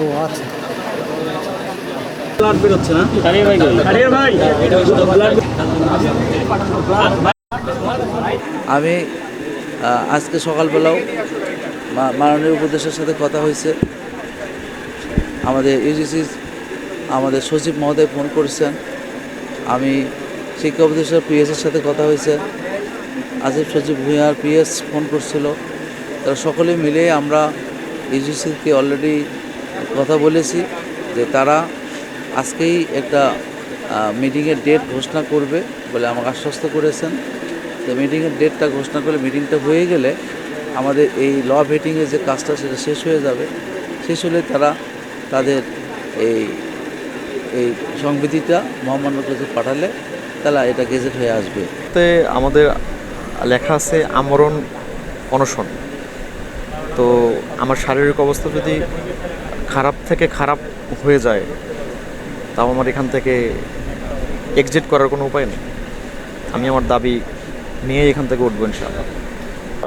ও আচ্ছা। ব্লাড বেরোচ্ছে না হারিয়ে ভাই আমি আজকে সকালবেলাও মা- মাননীয় উপদেশের সাথে কথা হয়েছে। আমাদের ইউজিসি আমাদের সচিব মহোদয় ফোন করেছেন। আমি শিক্ষা উপদেষ্টার পিএসের সাথে কথা হয়েছে। আসিফ সচিব ভূঁইয়ার পিএস ফোন করছিল। তারা সকলে মিলে আমরা ইউজিসিকে অলরেডি কথা বলেছি যে তারা আজকেই একটা মিটিংয়ের ডেট ঘোষণা করবে বলে আমাকে আশ্বস্ত করেছেন। তো মিটিংয়ের ডেটটা ঘোষণা করলে মিটিংটা হয়ে গেলে আমাদের এই ল ভেটিংয়ের যে কাজটা, সেটা শেষ হয়ে যাবে। শেষ হলে তারা তাদের এই এই সংবিধিটা মহামান্য কাছে পাঠালে তারা এটা গেজেট হয়ে আসবে। তে আমাদের লেখা আছে আমরণ অনশন। তো আমার শারীরিক অবস্থা যদি খারাপ থেকে খারাপ হয়ে যায় তাও আমার এখান থেকে এক্সিট করার কোনো উপায় নেই। আমি আমার দাবি নিয়ে এখান থেকে উঠবো ইনশাআল্লাহ।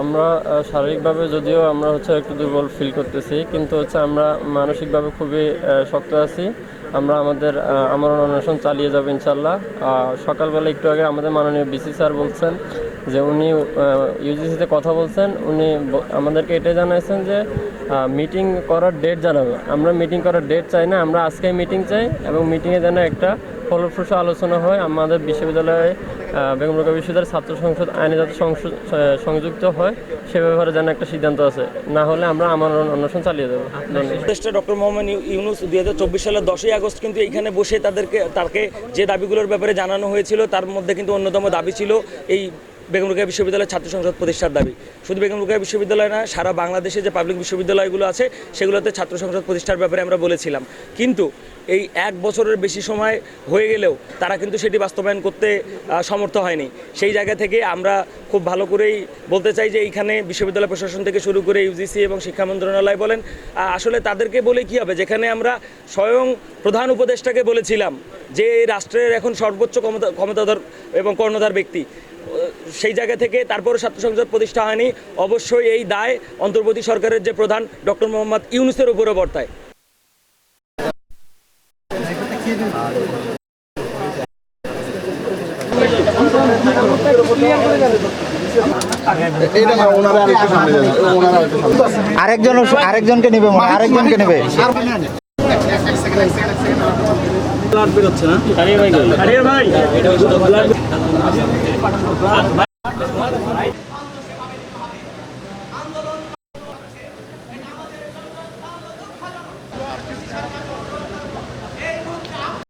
আমরা শারীরিকভাবে যদিও আমরা হচ্ছে একটু দুর্বল ফিল করতেছি কিন্তু হচ্ছে আমরা মানসিকভাবে খুবই শক্ত আছি। আমরা আমাদের আহ, আমার অন্বেষণ চালিয়ে যাব ইনশাল্লাহ সকালবেলা একটু আগে আমাদের মাননীয় বিসি স্যার বলছেন যে উনি ইউজিসিতে কথা বলছেন উনি আমাদেরকে এটাই জানাইছেন যে মিটিং করার ডেট জানাবে। আমরা মিটিং করার ডেট চাই না আমরা আজকে মিটিং চাই এবং মিটিংয়ে যেন একটা ফলপ্রসূ আলোচনা হয়। আমাদের বিশ্ববিদ্যালয়ে বেগম রোকেয়া বিশ্ববিদ্যালয়ের ছাত্র সংসদ আইনে যাতে সংযুক্ত হয় সে ব্যাপারে যেন একটা সিদ্ধান্ত আছে। না হলে আমরা আমার অন্বেষণ চালিয়ে দেবো। ডক্টর মোহাম্মদ ইউনুস দুই হাজার চব্বিশ সালের দশই আগস্ট কিন্তু এইখানে বসে তাদেরকে তাকে যে দাবিগুলোর ব্যাপারে জানানো হয়েছিল তার মধ্যে কিন্তু অন্যতম দাবি ছিল এই বেগম রোকেয়া বিশ্ববিদ্যালয়ের ছাত্র সংসদ প্রতিষ্ঠার দাবি। শুধু বেগম রোকেয়া বিশ্ববিদ্যালয় না, সারা বাংলাদেশে যে পাবলিক বিশ্ববিদ্যালয়গুলো আছে, সেগুলোতে ছাত্র সংসদ প্রতিষ্ঠার ব্যাপারে আমরা বলেছিলাম। কিন্তু এই এক বছরের বেশি সময় হয়ে গেলেও তারা কিন্তু সেটি বাস্তবায়ন করতে সমর্থ হয়নি। সেই জায়গা থেকে আমরা খুব ভালো করেই বলতে চাই যে এইখানে বিশ্ববিদ্যালয় প্রশাসন থেকে শুরু করে ইউজিসি এবং শিক্ষা মন্ত্রণালয় বলেন আসলে তাদেরকে বলে কি হবে? যেখানে আমরা স্বয়ং প্রধান উপদেষ্টাকে বলেছিলাম যে রাষ্ট্রের এখন সর্বোচ্চ ক্ষমতা, ক্ষমতাধর এবং কর্ণধার ব্যক্তি। সেই জায়গা থেকে তারপরও ছাত্র সংসদ প্রতিষ্ঠা হয়নি। অবশ্যই এই দায় অন্তর্বর্তী সরকারের যে প্রধান ডক্টর মোহাম্মদ ইউনুসের উপরে বর্তায়। আরেকজন আরেকজনকে নেবে আরেকজনকে নেবে। ব্লাড বেরোচ্ছে না হারিয়ে ভাই। হারিয়ে ভাই। participar do.